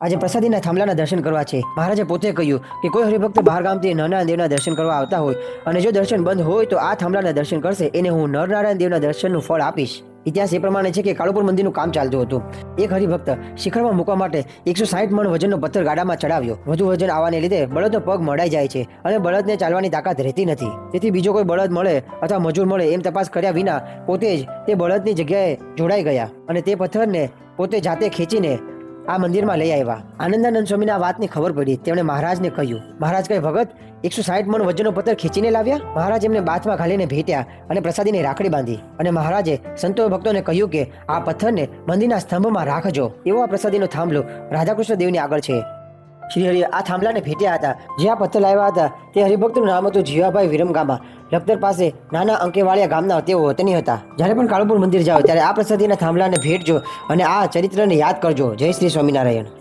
આજે પ્રસાદીના થાંભલાના દર્શન કરવા છે. મહારાજે પોતે કહ્યું કે કોઈ હરિભક્ત બહાર ગામથી નરનારાયણ દેવના દર્શન કરવા આવતા હોય અને જો દર્શન બંધ હોય તો આ થાંભલાના દર્શન કરશે. એને હું નરનારાયણ દેવના દર્શનનું ફળ આપીશ. ઇતિહાસ એ પ્રમાણે છે કે કાળુપુર મંદિરનું કામ ચાલતું હતું. એક હરિભક્ત શિખરમાં મૂકવા માટે એકસો સાઠ મણ વજનનો પથ્થર ગાડામાં ચડાવ્યો. વધુ વજન આવવાને લીધે બળદનો પગ મડાઈ જાય છે અને બળદને ચાલવાની તાકાત રહેતી નથી. તેથી બીજો કોઈ બળદ મળે અથવા મજૂર મળે એમ તપાસ કર્યા વિના પોતે જ તે બળદની જગ્યાએ જોડાઈ ગયા અને તે પથ્થરને પોતે જાતે ખેંચીને આ મંદિરમાં લઈ આવ્યા. આનંદાનંદ સ્વામીને વાતની ખબર પડી. તેમણે મહારાજને કહ્યું, મહારાજ કહે, ભગત, એકસો સાઠ મણ વજનનો પથ્થર ખેંચીને લાવ્યા? મહારાજ એમને બાથમાં ઘાલીને ભેટ્યા અને પ્રસાદીને રાખડી બાંધી. અને મહારાજે સંતો ભક્તોને કહ્યું કે, આ પથ્થરને મંદિરના સ્તંભમાં રાખજો. એવો આ પ્રસાદીનો થાંભલો રાધાકૃષ્ણ દેવની આગળ છે. શ્રી હરિ આ થાંભલાને ભેટ્યા હતા. જે આ પથ્થર લાવ્યા હતા, તે હરિભક્તનું નામ હતું જીવાભાઈ વિરમગામા. લખતર પાસે નાના અંકેવાળિયા ગામના તેઓ વતની હતા. જ્યારે પણ કાળુપુર મંદિર જાઓ, ત્યારે આ પ્રસાદીના થાંભલાને ભેટજો અને આ ચરિત્રને યાદ કરજો. જય શ્રી સ્વામિનારાયણ.